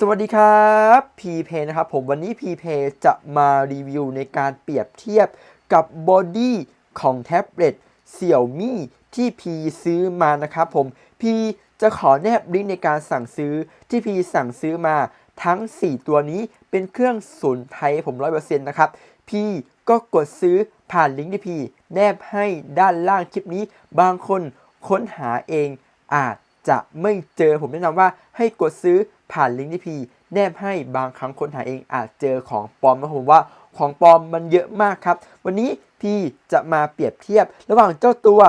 สวัสดีครับพีเพนะครับผมวันนี้พีเพจะมารีวิวในการเปรียบเทียบกับบอดี้ของแท็บเล็ตเสี่ยวมี่ที่พีซื้อมานะครับผมพีจะขอแนบลิงก์ในการสั่งซื้อที่พีสั่งซื้อมาทั้ง 4 ตัวนี้เป็นเครื่องศูนย์ไทยผม 100%นะครับพีก็กดซื้อผ่านลิงก์ที่พีแนบให้ด้านล่างคลิปนี้ บางคนค้นหาเองอาจจะไม่เจอผมแนะนำว่าให้กดซื้อ ผ่านลิงก์ที่พีแนบให้บางครั้งค้นหาเองอาจเจอของปลอมนะผมว่าของปลอมมันเยอะมากครับ วันนี้พี่จะมาเปรียบเทียบ ระหว่างเจ้าตัว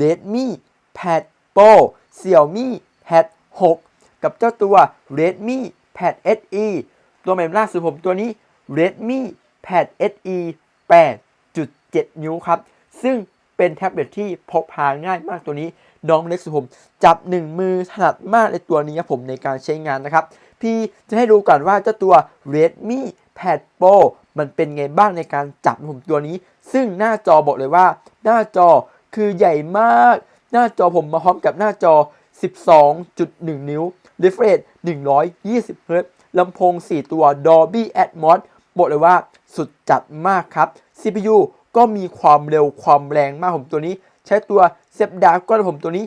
Redmi Pad Pro Xiaomi Pad 6 กับเจ้าตัว Redmi Pad SE ตัวใหม่ล่าสุดผมตัวนี้ Redmi Pad SE 8.7 นิ้วครับ ซึ่งเป็นแท็บเล็ตที่พกพาง่ายมากตัวนี้ น้องเล็กสุดผมจับ1มือถนัดมากในตัวนี้ครับผมในการใช้งานนะครับ พี่จะให้ดูก่อนว่าเจ้าตัว Redmi Pad Pro มันเป็นไงบ้างในการจับผมตัวนี้ ซึ่งหน้าจอบอกเลยว่า หน้าจอคือใหญ่มาก หน้าจอผมมาพร้อมกับหน้าจอ 12.1 นิ้ว refresh 120 Hz ลำโพง 4 ตัว Dolby Atmos บอกเลยว่าสุดจัดมากครับ CPU ก็มีความเร็วความแรงมากผมตัวนี้ ใช้ตัว s e p d a ก็ผมตัวนี้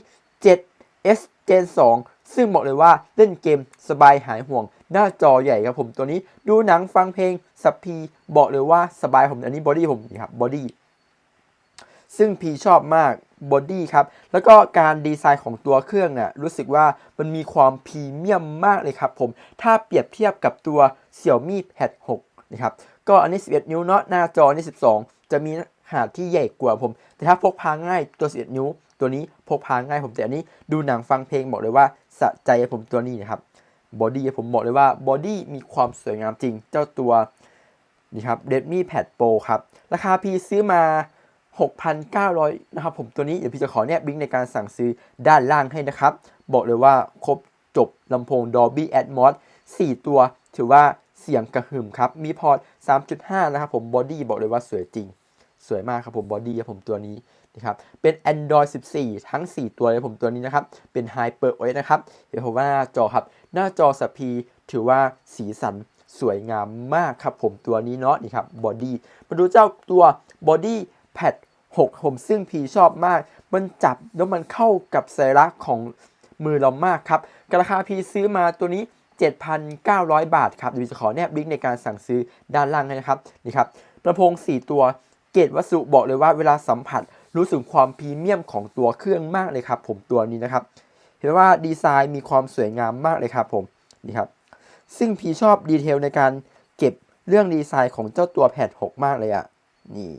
7 S Gen 2 ซึ่งบอกเลยว่าเล่นเกมสบายหายห่วง หน้าจอใหญ่ครับผมตัวนี้ ดูหนังฟังเพลงสับพีบอกเลยว่าสบายผมอันนี้บอดี้ผมดีครับบอดี้ซึ่งพีชอบมากบอดี้ครับ แล้วก็การดีไซน์ของตัวเครื่องน่ะรู้สึกว่ามันมีความพรีเมียมมากเลยครับผม ถ้าเปรียบเทียบกับตัว Xiaomi Pad 6 นะครับ ก็อันนี้ 11 นิ้วเนาะหน้าจอนี่ 12 จะมี ขนาดที่ใหญ่กว่าผม แต่ถ้าพกพาง่ายตัว 11 นิ้ว ตัวนี้พกพาง่ายผมแต่อันนี้ดูหนังฟังเพลงบอกเลยว่าสะใจผมตัวนี้นะครับบอดี้ผมบอกเลยว่าบอดี้มีความสวยงามจริง เจ้าตัวนี่ครับ Redmi Pad Pro ครับ ราคาพี่ซื้อมา 6,900 นะครับผมตัวนี้เดี๋ยวพี่จะขอแนบลิงก์ในการสั่งซื้อด้านล่างให้นะครับ บอกเลยว่าครบจบลำโพง Dolby Atmos 4 ตัว ถือว่าเสียงกระหึ่มครับ มีพอร์ต 3.5 นะครับผมบอดี้บอกเลยว่าสวยจริง สวยมากครับผมบอดี้ครับผมตัวนี้นะครับเป็น Android 14 ทั้ง 4 ตัวเลยผมตัวนี้นะครับ เป็น Hyper OS นะครับ เดี๋ยวผมว่าหน้าจอครับ หน้าจอสัพพีถือว่าสีสันสวยงามมากครับผมตัวนี้เนาะนี่ครับบอดี้มาดูเจ้าตัวบอดี้แพด6ผมซึ่งพีชอบมาก มันจับแล้วมันเข้ากับสัญลักษณ์ของมือเรามากครับราคาพีซื้อมาตัวนี้ 7,900 บาทครับเดี๋ยวจะขอแนบลิงก์ในการสั่งซื้อด้านล่างให้นะครับนี่ครับลำโพง 4 ตัว เกรดวัสดุบอกเลยว่าเวลาสัมผัสรู้สึกความพรีเมียมของตัวเครื่องมากเลยครับ ผมตัวนี้นะครับ เห็นว่าดีไซน์มีความสวยงามมากเลยครับผมนี่ครับซึ่งพีชอบดีเทลในการเก็บเรื่องดีไซน์ของเจ้าตัวแพด6มากเลยอะ่ะนี่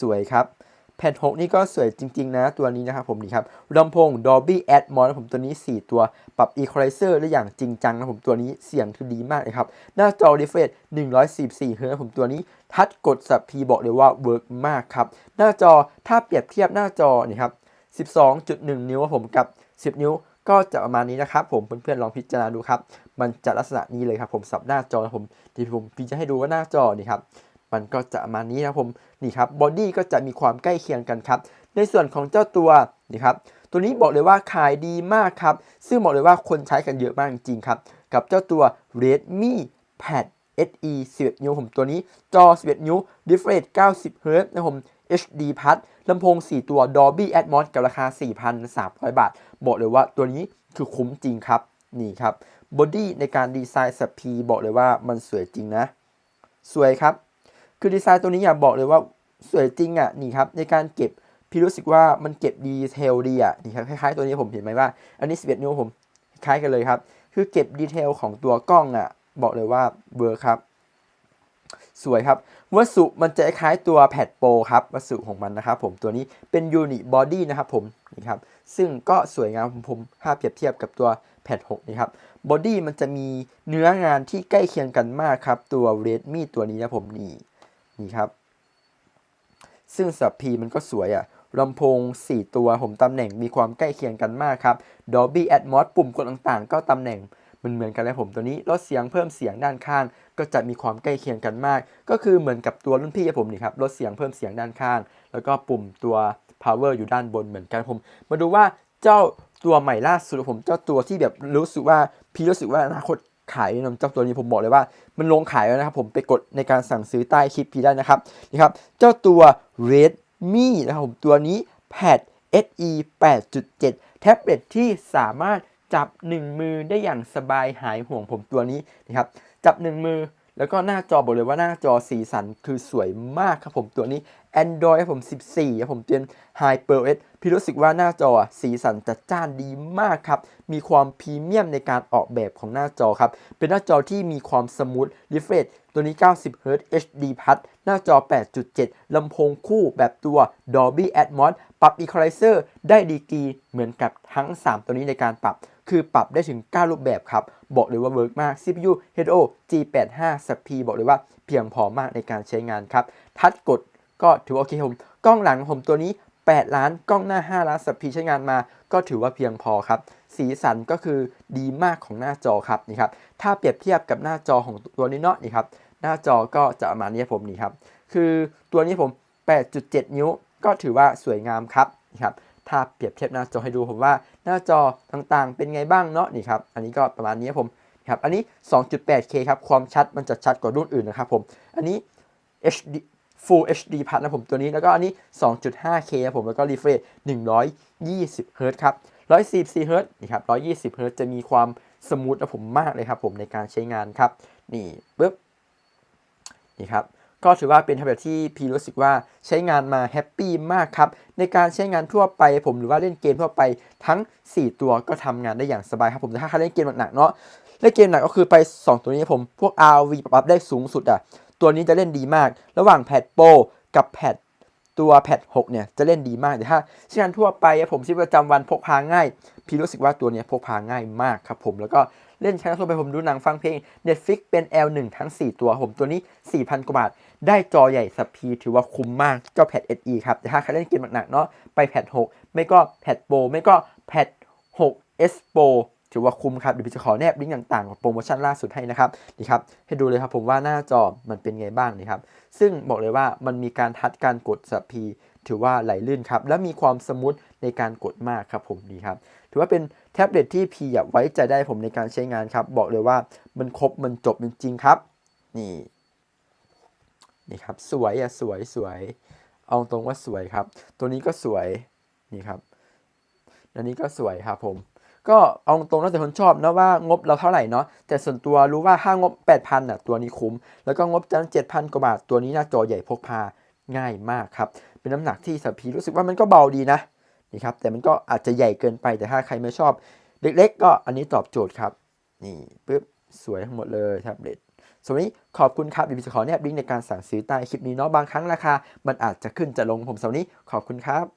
สวยครับ แพด6นี่ก็สวยจริง ๆ นะ ตัวนี้นะครับผมนี่ครับลำโพง Dolby Atmos นะผมตัวนี้ 4 ตัว ปรับ Equalizer ได้อย่างจริงจังนะผมตัวนี้เสียงคือดีมากเลยครับ หน้าจอ refresh 144 Hz นะผมตัวนี้ ทัชกดสับพีบอกเลยว่าเวิร์กมากครับ หน้าจอถ้าเปรียบเทียบหน้าจอนี่ครับ 12.1 นิ้วผมกับ 10 นิ้วก็จะประมาณนี้นะครับผมเพื่อนๆลองพิจารณาดูครับ มันจะลักษณะนี้เลยครับผมสับหน้าจอนะผมที่ผมพี่จะให้ดูว่าหน้าจอนี่ครับ มันก็จะประมาณนี้นะครับผมนี่ครับบอดี้ก็จะมีความใกล้เคียงกันครับในส่วนของเจ้าตัวนี่ครับตัวนี้บอกเลยว่าขายดีมากครับ ซึ่งบอกเลยว่าคนใช้กันเยอะมากจริงครับ กับเจ้าตัว Redmi Pad SE 11 นิ้วผมตัวนี้ จอ 11 นิ้ว refresh 90 Hz นะผม HD Plus ลำโพง 4 ตัว Dolby Atmos กับราคา 4,300 บาท บอกเลยว่าตัวนี้คือคุ้มจริงครับ นี่ครับบอดี้ในการดีไซน์สับพีบอกเลยว่ามันสวยจริงนะ สวยครับ คือดีไซน์ตัวนี้อยากบอกเลยว่าสวยจริงอะนี่ครับในการเก็บพี่รู้สึกว่ามันเก็บดีเทลดีอะนี่ครับคล้ายๆตัวนี้ผมเห็นไหมว่า อันนี้ 11 นิ้วผมคล้ายกันเลยครับ คือเก็บดีเทลของตัวกล้องอะ บอกเลยว่าเบอร์ครับ สวยครับ วัสดุมันจะคล้ายตัวแพดโปรครับ วัสดุของมันนะครับผมตัวนี้เป็นยูนิบอดี้นะครับผมนี่ครับซึ่งก็สวยงามผมผมถ้าเปรียบเทียบกับตัวแพด6นี่ครับบอดี้มันจะมีเนื้องานที่ใกล้เคียงกันมากครับ ตัว Redmi ตัวนี้นะผมนี่ นี่ครับ ซึ่งสับพีมันก็สวยอะ่ะลำโพง 4 ตัวผมตำแหน่งมีความใกล้เคียงกันมากครับ Dolby Atmos ปุ่มกดต่างๆ ก็ตำแหน่งมันเหมือนกันเลยผมตัวนี้ลดเสียงเพิ่มเสียงด้านข้าง ก็จะมีความใกล้เคียงกันมาก ก็คือเหมือนกับตัวรุ่นพี่ผมนี่ครับลดเสียงเพิ่มเสียงด้านข้าง แล้วก็ปุ่มตัว power อยู่ด้านบนเหมือนกันผม มาดูว่าเจ้าตัวใหม่ล่าสุดผมเจ้าตัวที่แบบรู้สึกว่าพี่รู้สึกว่าอนาคต ขายน่นอนเจ้าตัวนี้ผมบอกเลยว่า มันลงขายแล้วนะครับ ผมไปกดในการสั่งซื้อใต้คลิปพี่ได้นะครับนี่ครับเจ้าตัว Redmi นะครับผมตัวนี้ Pad SE 8.7 แท็บเล็ตที่สามารถจับ 1 มือได้อย่างสบายหายห่วงผมตัวนี้นะครับจับ 1 มือ แล้วก็หน้าจอบอกเลยว่าหน้าจอสีสันคือสวยมากครับผมตัวนี้ Android ครับผม 14ครับผมเตียน HyperOS พี่รู้สึกว่าหน้าจอสีสันจัดจ้านดีมากครับ มีความพรีเมียมในการออกแบบของหน้าจอครับ เป็นหน้าจอที่มีความสมูทรีเฟรชตัวนี้ 90 Hz HD Plus หน้าจอ 8.7 ลำโพงคู่แบบตัว Dolby Atmos ปรับ Equalizer ได้ดีกีเหมือนกับทั้ง 3 ตัวนี้ในการปรับ คือปรับได้ถึง 9 รูปแบบครับ บอกเลยว่าเวิร์กมาก CPU Helio G85 SP บอกเลยว่าเพียงพอมากในการใช้งานครับ ทัดกดก็ถือว่าโอเคผม กล้องหลังผมตัวนี้ 8 ล้าน กล้องหน้า 5 ล้านสัพพีใช้งานมา ก็ถือว่าเพียงพอครับ สีสันก็คือดีมากของหน้าจอครับนี่ครับ ถ้าเปรียบเทียบกับหน้าจอของตัวนี้เนาะนี่ครับ หน้าจอก็จะประมาณนี้ผมนี่ครับ คือตัวนี้ผม 8.7 นิ้ว ก็ถือว่าสวยงามครับนี่ครับ ถ้าเปรียบเทียบหน้าจอให้ดูผมว่าหน้าจอต่างๆ เป็นไงบ้างเนาะนี่ครับ อันนี้ก็ประมาณนี้ครับผมครับอันนี้ 2.8K ครับ ความชัดมันจะชัดกว่ารุ่นอื่นนะครับผม อันนี้ HD Full HD พัดนะผมตัวนี้ แล้วก็อันนี้ 2.5K ครับผม แล้วก็ refresh 120 Hz ครับ 144 Hz นี่ครับ 120 Hz จะมีความสมูทนะผมมากเลยครับผมในการใช้งานครับ นี่ปึ๊บ นี่ครับ ก็ถือว่าเป็นแท็บเล็ตที่พี่รู้สึกว่าใช้งานมาแฮปปี้มากครับ ในการใช้งานทั่วไปผมหรือว่าเล่นเกมทั่วไปทั้ง 4 ตัวก็ทำงานได้อย่างสบายครับผมแต่ถ้าใครเล่นเกมหนักๆเนาะเล่นเกมหนักก็คือไป 2 ตัวนี้ผมพวก RV ปรับได้สูงสุดอะตัวนี้จะเล่นดีมาก ระหว่างแพดโปรกับแพดตัวแพด6เนี่ยจะเล่นดีมากแต่ถ้าใช้งานทั่วไปผมชีวิตประจำวันพกพาง่าย พี่รู้สึกว่าตัวนี้พกพาง่ายมากครับผมแล้วก็ เล่นใช้งานทั่วไปผมดูหนังฟังเพลง Netflix เป็น L1 ทั้ง 4 ตัวผมตัวนี้ 4,000 กว่าบาท ได้จอใหญ่สัพพีถือว่าคุ้มมากเจ้าแพด SE ครับ แต่ถ้าใครเล่นเกมหนักๆเนาะไปแพด 6 ไม่ก็แพดโปรไม่ก็แพด 6 S Pro ถือว่าคุ้มครับ เดี๋ยวพี่จะขอแนบลิงก์ต่างๆของโปรโมชั่นล่าสุดให้นะครับนี่ครับ ให้ดูเลยครับผมว่าหน้าจอมันเป็นไงบ้างนี่ครับ ซึ่งบอกเลยว่ามันมีการทัดการกดสัพพี ถือว่าไหลลื่นครับ และมีความสมูทในการกดมากครับผมดีครับ ถือว่าเป็นแท็บเล็ตที่พี่ไว้ใจได้ผมในการใช้งานครับ บอกเลยว่ามันครบมันจบจริงๆครับ นี่นี่ครับสวยอะสวยสวย เอาตรงว่าสวยครับ ตัวนี้ก็สวยนี่ครับอันนี้ก็สวยครับผม ก็เอาตรงแล้วแต่คนชอบนะว่างบเราเท่าไหร่เนาะแต่ส่วนตัวรู้ว่าถ้างบ 8,000น่ะตัวนี้คุ้ม แล้วก็งบจัน7,000กว่าบาทตัวนี้หน้าจอใหญ่พกพาง่ายมากครับ เป็นน้ำหนักที่สัพพีรู้สึกว่ามันก็เบาดีนะนี่ครับแต่มันก็อาจจะใหญ่เกินไปแต่ถ้าใครไม่ชอบเล็กๆ ก็อันนี้ตอบโจทย์ครับนี่ปึ๊บสวยทั้งหมดเลยแท็บเล็ตสวัสดีขอบคุณครับเดี๋ยวจะขอแนบลิงก์ในการสั่งซื้อใต้คลิปนี้เนาะบางครั้งราคา มันอาจจะขึ้นจะลงผมสวัสดีขอบคุณครับ